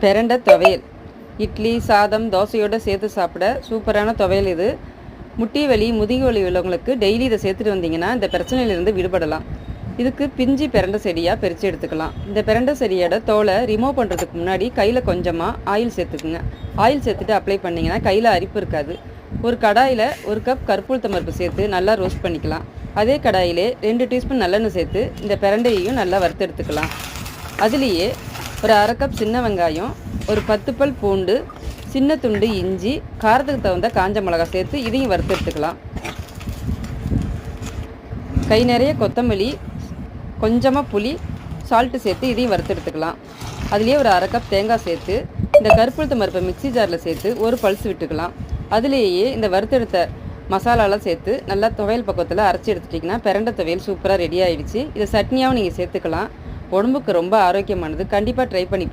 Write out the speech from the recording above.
பிரண்டை துவையல். இட்லி சாதம் தோசையோடு சேர்த்து சாப்பிட சூப்பரான துவையல் இது. முட்டி வலி முதுகு வலி உள்ளவங்களுக்கு டெய்லி இதை சேர்த்துட்டு வந்தீங்கன்னா இந்த பிரச்சனையிலிருந்து விடுபடலாம். இதுக்கு பிஞ்சு பெரண்ட செடியாக பிரித்து எடுத்துக்கலாம். இந்த பிரண்டை செடியோட தோலை ரிமூவ் பண்ணுறதுக்கு முன்னாடி கையில் கொஞ்சமாக ஆயில் சேர்த்துக்குங்க. ஆயில் சேர்த்துட்டு அப்ளை பண்ணிங்கன்னா கையில் அரிப்பு இருக்காது. ஒரு கடாயில் ஒரு கப் கற்பூரத்த பருப்பு சேர்த்து நல்லா ரோஸ்ட் பண்ணிக்கலாம். அதே கடாயிலே ரெண்டு டீஸ்பூன் நல்லெண்ணெய் சேர்த்து இந்த பெரண்டையையும் நல்லா வறுத்து எடுத்துக்கலாம். அதுலேயே ஒரு அரை கப் சின்ன வெங்காயம் ஒரு பத்து பல் பூண்டு சின்ன துண்டு இஞ்சி காரத்துக்கு தகுந்த காஞ்ச மிளகாய் சேர்த்து இதையும் வறுத்து எடுத்துக்கலாம். கை நிறைய கொத்தமல்லி கொஞ்சமாக புளி சால்ட்டு சேர்த்து இதையும் வறுத்து எடுத்துக்கலாம். அதுலேயே ஒரு அரை கப் தேங்காய் சேர்த்து இந்த கருப்புளுத்த மருப்பை மிக்ஸி ஜாரில் சேர்த்து ஒரு பல்ஸ் விட்டுக்கலாம். அதுலேயே இந்த வறுத்தெடுத்த மசாலாலாம் சேர்த்து நல்லா துவையல் பக்கத்தில் அரைச்சி எடுத்துட்டிங்கன்னா பிரண்டை துவையல் சூப்பராக ரெடி ஆகிடுச்சு இதை சட்னியாகவும் நீங்கள் சேர்த்துக்கலாம். உடம்புக்கு ரொம்ப ஆரோக்கியமானது. கண்டிப்பாக ட்ரை பண்ணி